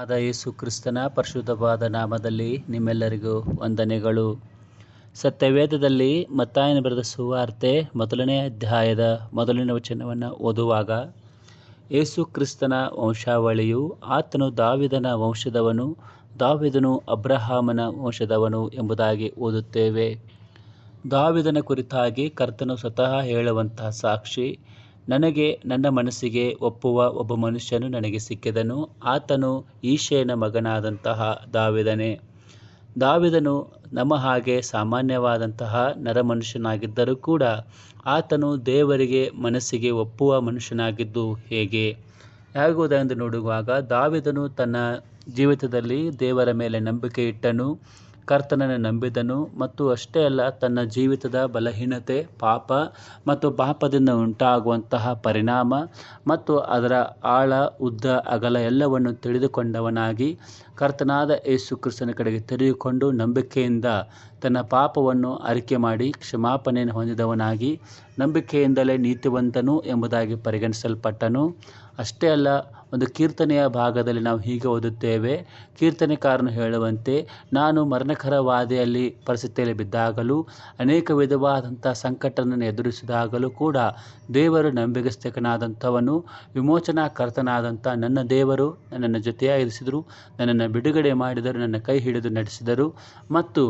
ಆದ ಯೇಸು ಕ್ರಿಸ್ತನ ಪರಿಶುದ್ಧವಾದ ನಾಮದಲ್ಲಿ ನಿಮ್ಮೆಲ್ಲರಿಗೂ ವಂದನೆಗಳು. ಸತ್ಯವೇದದಲ್ಲಿ ಮತ್ತಾಯನ ಬರೆದ ಸುವಾರ್ತೆ ಮೊದಲನೇ ಅಧ್ಯಾಯದ ಮೊದಲನೇ ವಚನವನ್ನು ಓದುವಾಗ, ಯೇಸು ಕ್ರಿಸ್ತನ ವಂಶಾವಳಿಯು ಆತನು ದಾವಿದನ ವಂಶದವನು, ದಾವಿದನು ಅಬ್ರಹಾಮನ ವಂಶದವನು ಎಂಬುದಾಗಿ ಓದುತ್ತೇವೆ. ದಾವಿದನ ಕುರಿತಾಗಿ ಕರ್ತನು ಸ್ವತಃ ಹೇಳುವಂತಹ ಸಾಕ್ಷಿ ನನಗೆ ನನ್ನ ಮನಸ್ಸಿಗೆ ಒಪ್ಪುವ ಒಬ್ಬ ಮನುಷ್ಯನು ನನಗೆ ಸಿಕ್ಕಿದನು. ಆತನು ಈಶೆಯನ ಮಗನಾದಂತಹ ದಾವಿದನೇ. ದಾವಿದನು ನಮ್ಮ ಹಾಗೆ ಸಾಮಾನ್ಯವಾದಂತಹ ನರಮನುಷ್ಯನಾಗಿದ್ದರೂ ಕೂಡ ಆತನು ದೇವರಿಗೆ ಮನಸ್ಸಿಗೆ ಒಪ್ಪುವ ಮನುಷ್ಯನಾಗಿದ್ದು ಹೇಗೆ? ಹೇಗುವುದೆಂದು ನೋಡುವಾಗ ದಾವಿದನು ತನ್ನ ಜೀವಿತದಲ್ಲಿ ದೇವರ ಮೇಲೆ ನಂಬಿಕೆ ಇಟ್ಟನು ಕರ್ತನನ್ನು ನಂಬಿದನು ಮತ್ತು ಅಷ್ಟೇ ಅಲ್ಲ ತನ್ನ ಜೀವಿತದ ಬಲಹೀನತೆ, ಪಾಪ ಮತ್ತು ಪಾಪದಿಂದ ಉಂಟಾಗುವಂತಹ ಪರಿಣಾಮ ಮತ್ತು ಅದರ ಆಳ, ಉದ್ದ, ಅಗಲ ಎಲ್ಲವನ್ನು ತಿಳಿದುಕೊಂಡವನಾಗಿ ಕರ್ತನಾದ ಯೇಸು ಕ್ರಿಸ್ತನ ಕಡೆಗೆ ತೆರೆದುಕೊಂಡು ನಂಬಿಕೆಯಿಂದ ತನ್ನ ಪಾಪವನ್ನು ಅರಿಕೆ ಮಾಡಿ ಕ್ಷಮಾಪಣೆಯನ್ನು ಹೊಂದಿದವನಾಗಿ ನಂಬಿಕೆಯಿಂದಲೇ ನೀತಿವಂತನು ಎಂಬುದಾಗಿ ಪರಿಗಣಿಸಲ್ಪಟ್ಟನು. ಅಷ್ಟೇ ಅಲ್ಲ, ಒಂದು ಕೀರ್ತನೆಯ ಭಾಗದಲ್ಲಿ ನಾವು ಹೀಗೆ ಓದುತ್ತೇವೆ ಕೀರ್ತನೆಕಾರನು ಹೇಳುವಂತೆ, ನಾನು ಮರಣಕರವಾದಿಯಲ್ಲಿ ಪರಿಸ್ಥಿತಿಯಲ್ಲಿ ಬಿದ್ದಾಗಲೂ, ಅನೇಕ ವಿಧವಾದಂಥ ಸಂಕಟವನ್ನು ಎದುರಿಸಿದಾಗಲೂ ಕೂಡ ದೇವರು ನಂಬಿಗಸ್ತಕನಾದಂಥವನು, ವಿಮೋಚನಾಕರ್ತನಾದಂಥ ನನ್ನ ದೇವರು ನನ್ನನ್ನು ಜೊತೆಯಾಗಿರಿಸಿದರು, ನನ್ನನ್ನು ಬಿಡುಗಡೆ ಮಾಡಿದರು, ನನ್ನ ಕೈ ಹಿಡಿದು ನಡೆಸಿದರು ಮತ್ತು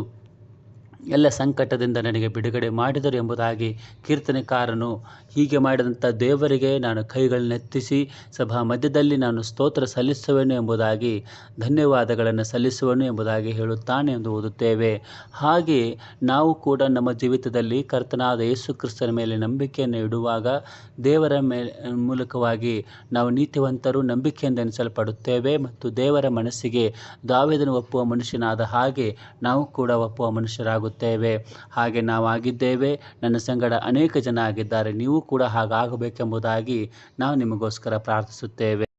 ಎಲ್ಲ ಸಂಕಟದಿಂದ ನನಗೆ ಬಿಡುಗಡೆ ಮಾಡಿದರು ಎಂಬುದಾಗಿ ಕೀರ್ತನೆಕಾರನು ಹೀಗೆ ಮಾಡಿದಂಥ ದೇವರಿಗೆ ನಾನು ಕೈಗಳನ್ನೆತ್ತಿಸಿ ಸಭಾ ಮಧ್ಯದಲ್ಲಿ ನಾನು ಸ್ತೋತ್ರ ಸಲ್ಲಿಸುವೆನು ಎಂಬುದಾಗಿ, ಧನ್ಯವಾದಗಳನ್ನು ಸಲ್ಲಿಸುವನು ಎಂಬುದಾಗಿ ಹೇಳುತ್ತಾನೆ ಎಂದು ಓದುತ್ತೇವೆ. ಹಾಗೆ ನಾವು ಕೂಡ ನಮ್ಮ ಜೀವಿತದಲ್ಲಿ ಕರ್ತನಾದ ಯೇಸು ಕ್ರಿಸ್ತನ ಮೇಲೆ ನಂಬಿಕೆಯನ್ನು ಇಡುವಾಗ ದೇವರ ಮೇಲೆ ಮೂಲಕವಾಗಿ ನಾವು ನೀತಿವಂತರು ನಂಬಿಕೆಯಿಂದ ಎನಿಸಲ್ಪಡುತ್ತೇವೆ ಮತ್ತು ದೇವರ ಮನಸ್ಸಿಗೆ ದಾವೇದನು ಒಪ್ಪುವ ಮನುಷ್ಯನಾದ ಹಾಗೆ ನಾವು ಕೂಡ ಒಪ್ಪುವ ಮನುಷ್ಯರಾಗುತ್ತೇವೆ. ಹಾಗೆ ನಾವಾಗಿದ್ದೇವೆ. ನನ್ನ ಸಂಗಡ ಅನೇಕ ಜನ ಆಗಿದ್ದಾರೆ. ನೀವು ಕೂಡ ಹಾಗಾಗಬೇಕೆಂಬುದಾಗಿ ನಾವು ನಿಮಗೋಸ್ಕರ ಪ್ರಾರ್ಥಿಸುತ್ತೇವೆ.